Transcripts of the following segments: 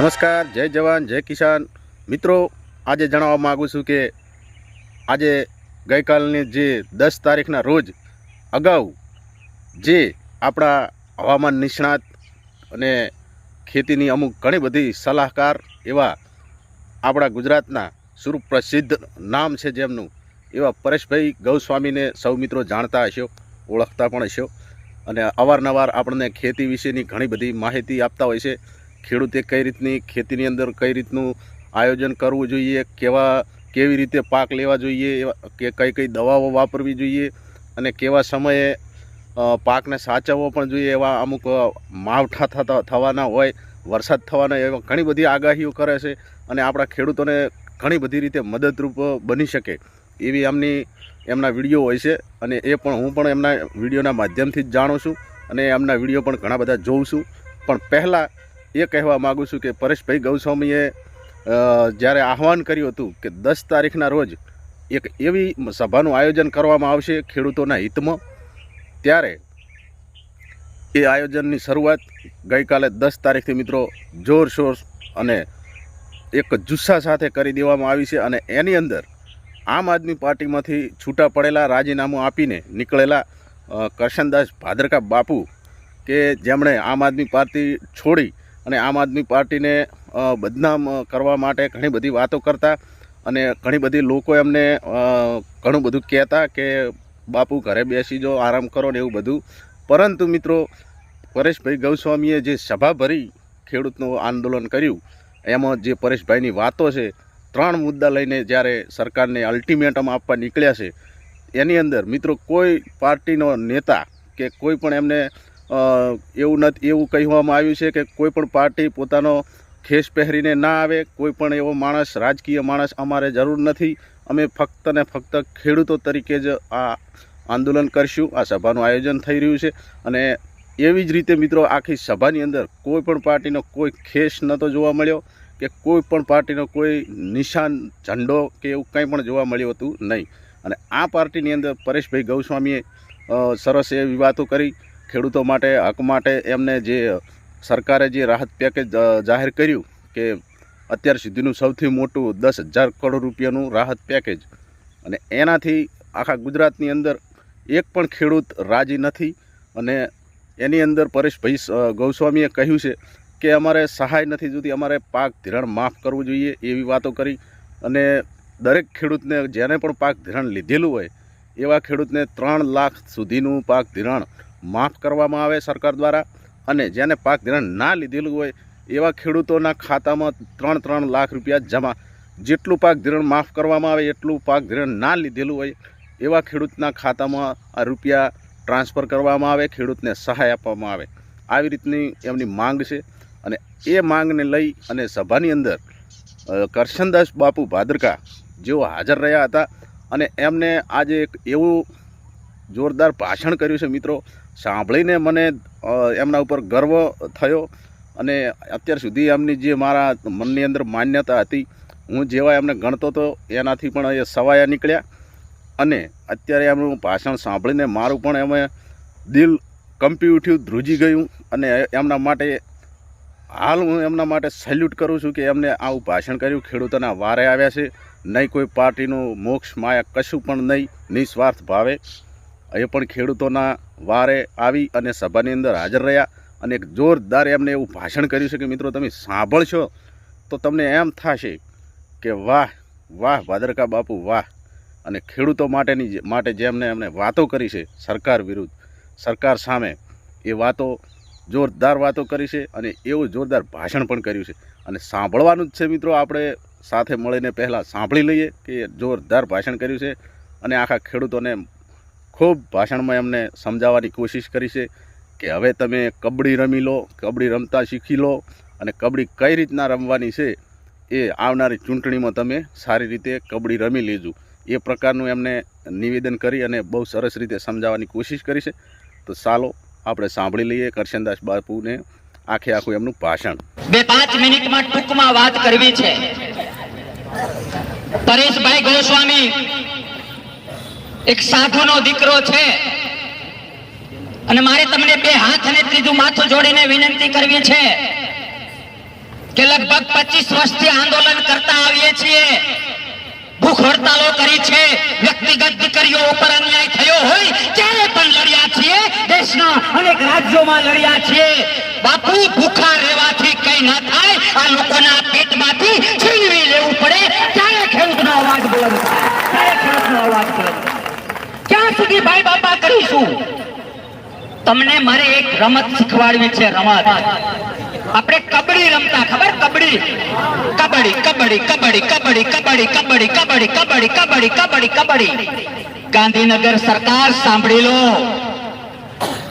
નમસ્કાર, જય જવાન, જય કિસાન. મિત્રો, આજે જણાવવા માગું છું કે આજે ગઈકાલની જે દસ તારીખના રોજ અગાઉ જે આપણા હવામાન નિષ્ણાત અને ખેતીની અમુક ઘણી બધી સલાહકાર એવા આપણા ગુજરાતના સુપ્રસિદ્ધ નામ છે જેમનું, એવા પરેશભાઈ ગૌસ્વામીને સૌ મિત્રો જાણતા હશો, ઓળખતા પણ હશો. અને અવારનવાર આપણને ખેતી વિશેની ઘણી બધી માહિતી આપતા હોય છે. ખેડૂતે કઈ રીતની ખેતીની અંદર કઈ રીતનું આયોજન કરવું જોઈએ, કેવા, કેવી રીતે પાક લેવા જોઈએ કે કઈ કઈ દવાઓ વાપરવી જોઈએ અને કેવા સમયે પાકને સાચવવો પણ જોઈએ એવા અમુક માવઠા થવાના હોય, વરસાદ થવાના એવા ઘણી બધી આગાહીઓ કરે છે અને આપણા ખેડૂતોને ઘણી બધી રીતે મદદરૂપ બની શકે એવી એમની એમના વીડિયો હોય છે અને એ પણ હું પણ એમના વિડીયોના માધ્યમથી જ જાણું છું અને એમના વીડિયો પણ ઘણા બધા જોઉં છું. પણ પહેલાં એ કહેવા માગું છું કે પરેશભાઈ ગૌસ્વામીએ જ્યારે આહવાન કર્યું હતું કે દસ તારીખના રોજ એક એવી સભાનું આયોજન કરવામાં આવશે ખેડૂતોના હિતમાં, ત્યારે એ આયોજનની શરૂઆત ગઈકાલે દસ તારીખથી મિત્રો જોરશોર અને એક જુસ્સા સાથે કરી દેવામાં આવી છે અને એની અંદર આમ આદમી પાર્ટીમાંથી છૂટા પડેલા રાજીનામું આપીને નીકળેલા કરશનદાસ ભાદરકા બાપુ કે જેમણે આમ આદમી પાર્ટી છોડી અને આમ આદમી પાર્ટીને બદનામ કરવા માટે ઘણી બધી વાતો કરતા અને ઘણી બધી લોકો એમને ઘણું બધું કહેતા કે, બાપુ, ઘરે બેસી જો આરામ કરો ને એવું બધું. પરંતુ મિત્રો, પરેશભાઈ ગૌસ્વામીએ જે સભા ભરી ખેડૂતનું આંદોલન કર્યું, એમાં જે પરેશભાઈની વાતો છે, ત્રણ મુદ્દા લઈને જ્યારે સરકારને અલ્ટિમેટમ આપવા નીકળ્યા છે, એની અંદર મિત્રો કોઈ પાર્ટીનો નેતા કે કોઈ પણ એમને એવું નથી, એવું કહેવામાં આવ્યું છે કે કોઈ પણ પાર્ટી પોતાનો ખેસ પહેરીને ના આવે, કોઈ પણ એવો માણસ, રાજકીય માણસ અમારે જરૂર નથી. અમે ફક્ત ને ફક્ત ખેડૂતો તરીકે જ આ આંદોલન કરશું. આ સભાનું આયોજન થઈ રહ્યું છે. અને એવી જ રીતે મિત્રો આખી સભાની અંદર કોઈ પણ પાર્ટીનો કોઈ ખેસ નહોતો જોવા મળ્યો કે કોઈ પણ પાર્ટીનો કોઈ નિશાન, ઝંડો કે એવું કંઈ પણ જોવા મળ્યું હતું નહીં. અને આ પાર્ટીની અંદર પરેશભાઈ ગૌસ્વામીએ સરસ એવી વાતો કરી. ખેડૂતો માટે, હક માટે એમને જે સરકારે જે રાહત પેકેજ જાહેર કર્યું કે અત્યાર સુધીનું સૌથી મોટું દસ હજાર કરોડ રૂપિયાનું રાહત પેકેજ અને એનાથી આખા ગુજરાતની અંદર એક પણ ખેડૂત રાજી નથી. અને એની અંદર પરેશભાઈ ગૌસ્વામીએ કહ્યું છે કે અમારે સહાય નથી જોતી, અમારે પાક ધિરાણ માફ કરવું જોઈએ એવી વાતો કરી. અને દરેક ખેડૂતને જેને પણ પાક ધિરાણ લીધેલું હોય, એવા ખેડૂતને ત્રણ લાખ સુધીનું પાક ધિરાણ માફ કરવામાં આવે સરકાર દ્વારા અને જેને પાક ધિરાણ ના લીધેલું હોય એવા ખેડૂતોના ખાતામાં ત્રણ ત્રણ લાખ રૂપિયા જમા. જેટલું પાક ધિરાણ માફ કરવામાં આવે, એટલું પાક ધિરાણ ના લીધેલું હોય એવા ખેડૂતના ખાતામાં આ રૂપિયા ટ્રાન્સફર કરવામાં આવે, ખેડૂતને સહાય આપવામાં આવે. આવી રીતની એમની માંગ છે અને એ માંગને લઈ અને સભાની અંદર કરશનદાસ બાપુ ભાદરકા જેઓ હાજર રહ્યા હતા અને એમને આજે એક એવું જોરદાર ભાષણ કર્યું છે મિત્રો સાંભળીને મને એમના ઉપર ગર્વ થયો અને અત્યાર સુધી એમની જે મારા મનની અંદર માન્યતા હતી, હું જેવા એમને ગણતો હતો એનાથી પણ એ સવાયા નીકળ્યા અને અત્યારે એમનું ભાષણ સાંભળીને મારું પણ એમ દિલ કંપી ઉઠ્યું ધ્રુજી ગયું અને એમના માટે, હાલ હું એમના માટે સેલ્યુટ કરું છું કે એમને આવું ભાષણ કર્યું, ખેડૂતોના વારે આવ્યા છે, નહીં કોઈ પાર્ટીનું મોક્ષ માયા કશું પણ નહીં, નિસ્વાર્થ ભાવે. એ પણ ખેડૂતોના વારે આવી અને સભાની અંદર હાજર રહ્યા અને એક જોરદાર એમને એવું ભાષણ કર્યું છે કે, મિત્રો, તમે સાંભળશો તો તમને એમ થશે કે, વાહ વાહ ભાદરકા બાપુ, વાહ. અને ખેડૂતો માટેની માટે જેમને એમને વાતો કરી છે સરકાર વિરુદ્ધ, સરકાર સામે એ વાતો, જોરદાર વાતો કરી છે અને એવું જોરદાર ભાષણ પણ કર્યું છે. અને સાંભળવાનું જ છે, મિત્રો, આપણે સાથે મળીને પહેલાં સાંભળી લઈએ કે જોરદાર ભાષણ કર્યું છે અને આખા ખેડૂતોને ખૂબ ભાષણમાં એમને સમજાવવાની કોશિશ કરી છે કે હવે તમે કબડ્ડી રમી લો, કબડ્ડી રમતા શીખી લો અને કબડ્ડી કઈ રીતના રમવાની છે એ આવનારી ચૂંટણીમાં તમે સારી રીતે કબડ્ડી રમી લેજો. એ પ્રકારનું એમને નિવેદન કરી અને બહુ સરસ રીતે સમજાવવાની કોશિશ કરી છે. તો ચાલો, આપણે સાંભળી લઈએ કરશનદાસ બાપુને આખે આખું એમનું ભાષણ. બે પાંચ મિનિટમાં ટૂંકમાં વાત કરવી છે. પરેશભાઈ ગોસ્વામી એક સાધુનો દીકરો છે. અને મારે તમને બે હાથ અને ત્રીજું માથું જોડીને વિનંતી કરવી છે કે લગભગ પચીસ વર્ષથી આંદોલન કરતા આવીએ છીએ. ભૂખ હડતાલો કરી છે. વ્યક્તિગત દીકરીઓ ઉપર અન્યાય થયો હોય ત્યારે પણ લડ્યા છીએ. દેશના અનેક રાજ્યોમાં લડ્યા છીએ. બાપુ, ભૂખા રહેવાથી કઈ ના થાય. આ લોકોના પેટમાંથી છીનવી લેવું પડે. ત્યારે ખેડૂતનો અવાજ બુલંદ થાય ત્યારે ખેડૂતનો અવાજ બુલંદ થાય સુધી ભાઈ બાપા કરીશું તમને મારે એક રમત શીખવાડવી છે રમત આપણે કબડ્ડી રમતા ખબર કબડ્ડી કબડ્ડી કબડ્ડી કબડ્ડી કબડ્ડી કબડ્ડી કબડ્ડી કબડ્ડી કબડ્ડી કબડ્ડી કબડ્ડી કબડ્ડી ગાંધીનગર સરકાર સાંભળી લો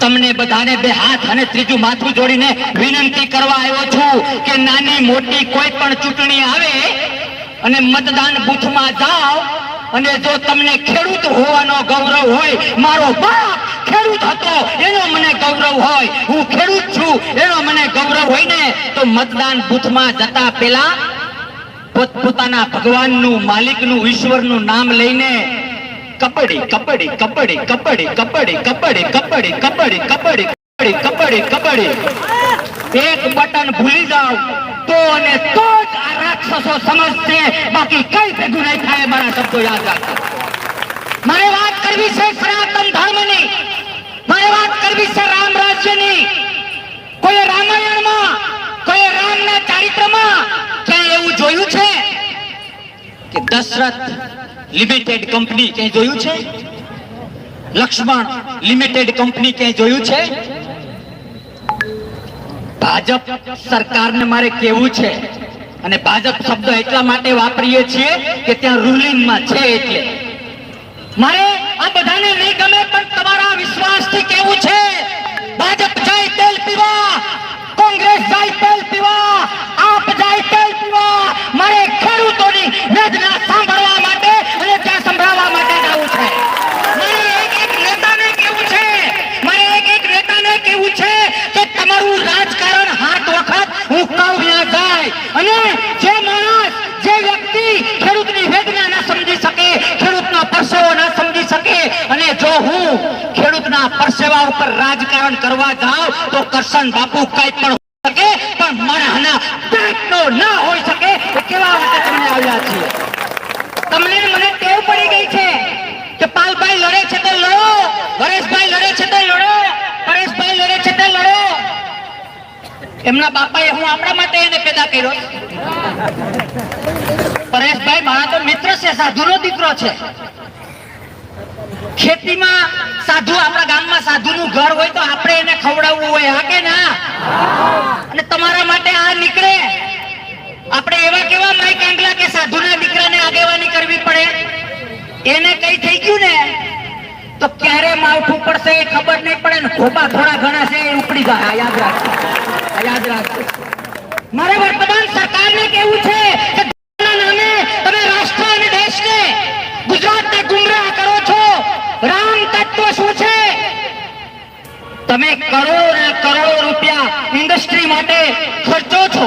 તમને બધાને બે હાથ અને ત્રીજું માથું જોડીને વિનંતી કરવા આવ્યો છું કે નાની મોટી કોઈ પણ ચૂંટણી આવે અને મતદાન બુથમાં જાઓ અને જો તમને ખેડૂત હોવાનો ગૌરવ હોય મારો બાપ ખેડૂત હતો એનો મને ગૌરવ હોય હું ખેડૂત છું એનો મને ગૌરવ હોય ને તો મતદાન બૂથમાં જતા પહેલા પોતપોતાના ભગવાનનું માલિકનું ઈશ્વરનું નામ લઈને કપડી કપડી કપડી કપડી કપડી કપડી કપડી કપડી કપડી કપડી કપડી કબડ્ડી એક બટન ભૂલી જાવ તો અને તો જ આ રાક્ષસો સમજશે બાકી કઈ ભેગું નહીં થાય મારા શબ્દો યાદ રાખજો. મારે વાત કરવી છે સનાતન ધર્મની. મારે વાત કરવી છે રામ રાજ્યની. કોઈ રામાયણમાં, કોઈ રામના ચારિત્રમાં ક્યાંય એવું જોયું છે? કે દશરથ લિમિટેડ કંપની ક્યાંય જોયું છે? લક્ષ્મણ લિમિટેડ કંપની ક્યાંય જોયું છે? ભાજપ સરકારને મારે કેવું છે. અને ભાજપ શબ્દ એટલા માટે વાપરીએ છીએ કે ત્યાં રૂલિંગમાં છે એટલે. મારે આ બધાને નહીં ગમે, પણ તમારા વિશ્વાસથી કેવું છે ભાજપ જાય તેલ પીવા કોંગ્રેસ જાય તેલ પીવા આપ જાય તેલ પીવા મારે ખેડૂતોની વેદના સાંભળવા માટે અને ત્યાં સંભળાવવા માટે જવું છે મારે એક એક નેતાને કેવું છે મારે એક એક નેતાને કેવું છે કે તમારું રાજકારણ હાથ વખત હું કહું ત્યાં જાય અને જે માણસ જે વ્યક્તિ ખેડૂતની વેદના ના સમજી શકે ખેડૂતનો પરસેવો ના સમજી શકે અને જો હું ખેડૂતના ઉપર રાજકારણ કરવા જાઉં તો કરશન બાપુ કઈ પણ શકે, પણ માણસના પેટનો ના હોઈ શકે કેવા માટે તમને આવ્યા છીએ? તમને મને ટેવ પડી ગઈ છે કે પાલભાઈ લડે છે તો લડો, પરેશભાઈ લડે છે તો લડો, પરેશભાઈ લડે છે તો લડો. એમના બાપાએ હું આપણા માટે એને પેદા કર્યો. પરેશભાઈ, મારા તો મિત્ર છે, સાધુનો દીકરો છે. ખેતીમાં સાધુ આપણા ગામમાં સાધુનું ઘર હોય તો આપણે એને ખવડાવવું હોય, હા કે ના? અને તમારા માટે આ નીકળે. આપણે એવા કેવા માઈક આંગલા કે સાધુના દીકરાને આગેવાની કરવી પડે? એને કઈ થઈ ગયું ને, તો ક્યારે માવઠું પડશે એ ખબર નહીં પડે ને ખોપા થોડા ઘણા છે, એ ઉપડી જાય. યાદ રાખજો યાદ રાખજો મારે વર્તમાન સરકારને કેવું છે કે ધર્મના નામે તમે રાષ્ટ્ર અને દેશને ગુજરાતને ગુમરાહ કરો છો રામ તત્વ શું છે તમે કરોડો કરોડો રૂપિયા ઇન્ડસ્ટ્રી માટે ખર્ચો છો.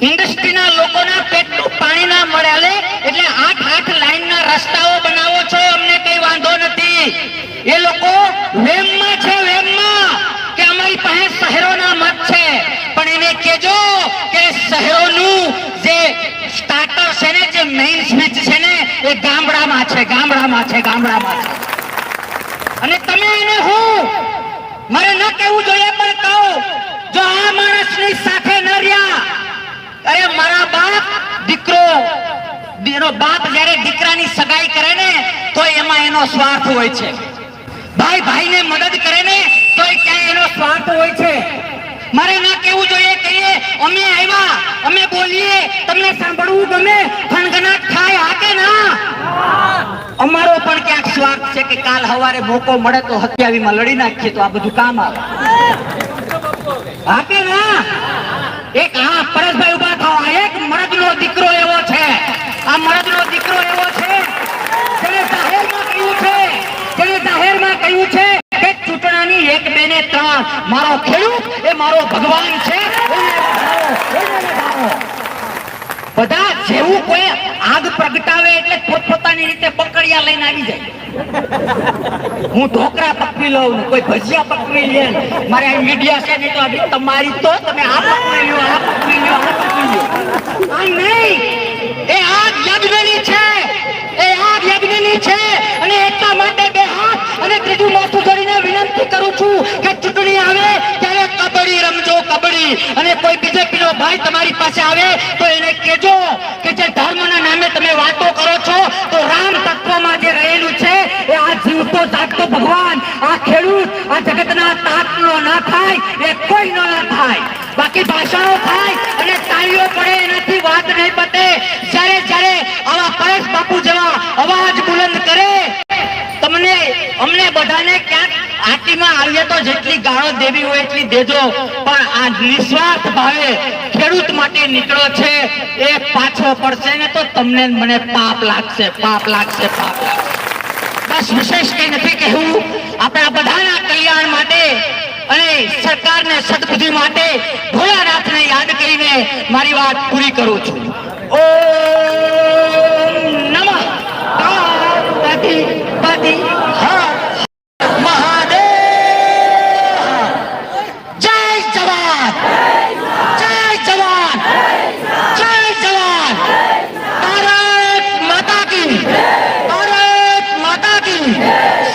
ઇન્ડસ્ટ્રીના લોકોના પેટનું પાણી ના મળે એટલે આઠ આઠ લાઈનના રસ્તાઓ બનાવો છો, અમને કઈ વાંધો નથી. એ લોકો વેમમાં છે, વેમમાં, કે અમારી પાસે શહેરોના મત છે. પણ એને કેજો કે શહેરોનું જે સ્ટાર્ટર છે ને, જે મેઇન સ્વિચ છે ને, એ ગામડામાં છે ગામડામાં છે ગામડામાં છે. અને તમે એને હું મારે ન કહેવું જોઈએ, પણ કહું, જો આ માણસની સાથે ન રહ્યા, અરે મારા બાપ દીકરો, એનો બાપ જ્યારે દીકરાની સગાઈ કરે ને, તો એમાં એનો સ્વાર્થ હોય છે. ભાઈ ભાઈને મદદ કરે ને, તો ક્યાંય એનો સ્વાર્થ હોય છે. મારે ના કેવું જોઈએ, કહીએ, અમે આવ્યા, અમે બોલીએ, તમને સાંભળવું ગમે થનગનાટ થાય હા કે ના. અમારો પણ ક્યાંક સ્વાર્થ છે કે કાલ હવારે મોકો મળે તો હત્યાવીમાં લડી નાખીએ તો આ બધું કામ આવે. એક હા, પરેશભાઈ ઊભા થાવ આ એક મરદનો દીકરો એવો છે. આ મરદનો દીકરો એવો છે. જેને જાહેરમાં કહ્યું છે. જેને જાહેરમાં કહ્યું છે કે ચૂંટણાની એક, બે ને ત્રણ મારો ખેડૂત એ મારો ભગવાન છે. બધા જેવું કોઈ આગ પ્રગટાવે એટલે પોતપોતાની રીતે પકડિયા લઈને આવી જાય. હું ઢોકરા પકડી લઉં કોઈ ભજીયા પકડી લે મારે આ મીડિયા છે નહીં તો આવી તમારી તો તમે આ પકડી લો આ પકડી લો આ પકડી લો આ નહીં. એ આગ યજ્ઞની છે. એ આગ યજ્ઞની છે. અને એટલા માટે બે હાથ અને ત્રીજું માથું ધરીને વિનંતી કરું છું કે ચૂંટણી આવે કબડ્ડી રમજો, કબડ્ડી. અને કોઈ બીજેપીનો ભાઈ તમારી પાસે આવે તો એને કહેજો કે જે ધર્મના નામે તમે વાતો કરો છો, તો રામ તત્વમાં જે રહેલું છે, એ આ જીવતો જાગતો ભગવાન, આ ખેડૂત, આ જગતના તાતનો ના થાય, એ કોઈનો ના થાય. બાકી ભાષાઓ થાય અને તાળીઓ પડે, એનાથી વાત નહીં પતે. જ્યારે જ્યારે આવા પરેશ બાપુ જેવા અવાજ બુલંદ કરે, તમને, અમને બધાને ક્યાંક આટીમાં આવીએ તો જેટલી ગાળો દેવી હોય એટલી દેજો. પણ આ નિસ્વાર્થ ભાવે ખેડૂત માટે નીકળો છે. એ પાછો પડશે ને તો તમને મને પાપ લાગશે પાપ લાગશે પાપ લાગશે. બસ વિશેષ કઈ નથી કહેવું. આપણા બધાના કલ્યાણ માટે અને સરકારને સદબુદ્ધિ માટે ભોળાનાથને યાદ કરીને મારી વાત પૂરી કરું છું. ઓમ નમઃ પાર્વતી પતિ હર મહાદેવ જય જવાન જય જવાન જય જવાન ભારત માતા કી ભારત માતા કી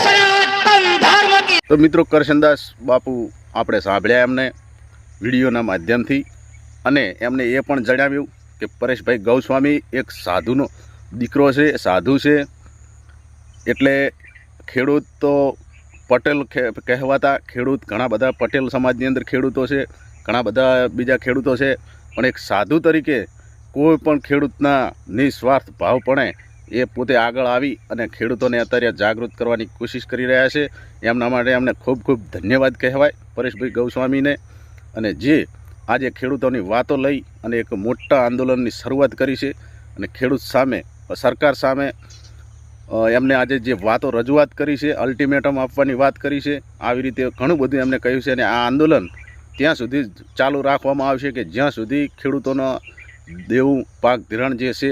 સનાતન ધર્મ કી તો મિત્રો કરશનદાસ બાપુ આપણે સાંભળ્યા એમને વિડીયોના માધ્યમથી અને એમને એ પણ જણાવ્યું કે પરેશભાઈ ગૌસ્વામી એક સાધુનો દીકરો છે, સાધુ છે. એટલે ખેડૂત તો પટેલ કહેવાતા ખેડૂત, ઘણા બધા પટેલ સમાજની અંદર ખેડૂતો છે, ઘણા બધા બીજા ખેડૂતો છે. પણ એક સાધુ તરીકે કોઈ પણ ખેડૂતના નિસ્વાર્થ ભાવપણે એ પોતે આગળ આવી અને ખેડૂતોને અત્યારે જાગૃત કરવાની કોશિશ કરી રહ્યા છે. એમના માટે એમને ખૂબ ખૂબ ધન્યવાદ કહેવાય પરેશભાઈ ગૌસ્વામીને. અને જે આજે ખેડૂતોની વાતો લઈ અને એક મોટા આંદોલનની શરૂઆત કરી છે અને ખેડૂત સામે, સરકાર સામે એમને આજે જે વાતો રજૂઆત કરી છે અલ્ટિમેટમ આપવાની વાત કરી છે, આવી રીતે ઘણું બધું એમને કહ્યું છે અને આ આંદોલન ત્યાં સુધી ચાલુ રાખવામાં આવશે કે જ્યાં સુધી ખેડૂતોનો દેવું પાક ધિરાણ જે છે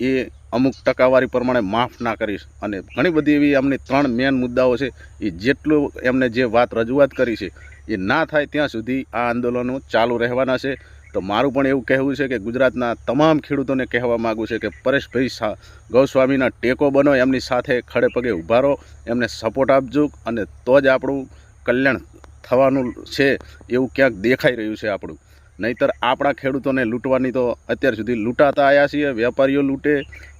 એ અમુક ટકાવારી પ્રમાણે માફ ના કરીશ. અને ઘણી બધી એવી એમની ત્રણ મેન મુદ્દાઓ છે, એ જેટલું એમને જે વાત રજૂઆત કરી છે, એ ના થાય ત્યાં સુધી આ આંદોલનો ચાલુ રહેવાના છે. તો મારું પણ એવું કહેવું છે કે ગુજરાતના તમામ ખેડૂતોને કહેવા માગું છે કે પરેશભાઈ ગૌસ્વામીના ટેકો બનો, એમની સાથે ખડે પગે ઊભા રહો, એમને સપોર્ટ આપજો અને તો જ આપણું કલ્યાણ થવાનું છે એવું ક્યાંક દેખાઈ રહ્યું છે આપણું. નહીતર આપણા ખેડૂતોને લૂંટવાની તો અત્યાર સુધી લૂંટાતા આવ્યા છીએ, વેપારીઓ લૂંટે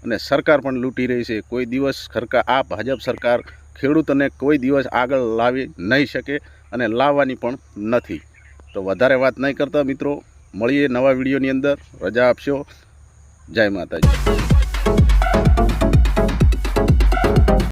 અને સરકાર પણ લૂંટી રહી છે. કોઈ દિવસ સરકાર, આ ભાજપ સરકાર ખેડૂતોને કોઈ દિવસ આગળ લાવી નહીં શકે અને લાવવાની પણ નથી. તો વધારે વાત નહીં કરતા મિત્રો, મળીએ નવા વિડીયોની અંદર. રજા આપશો. જય માતાજી.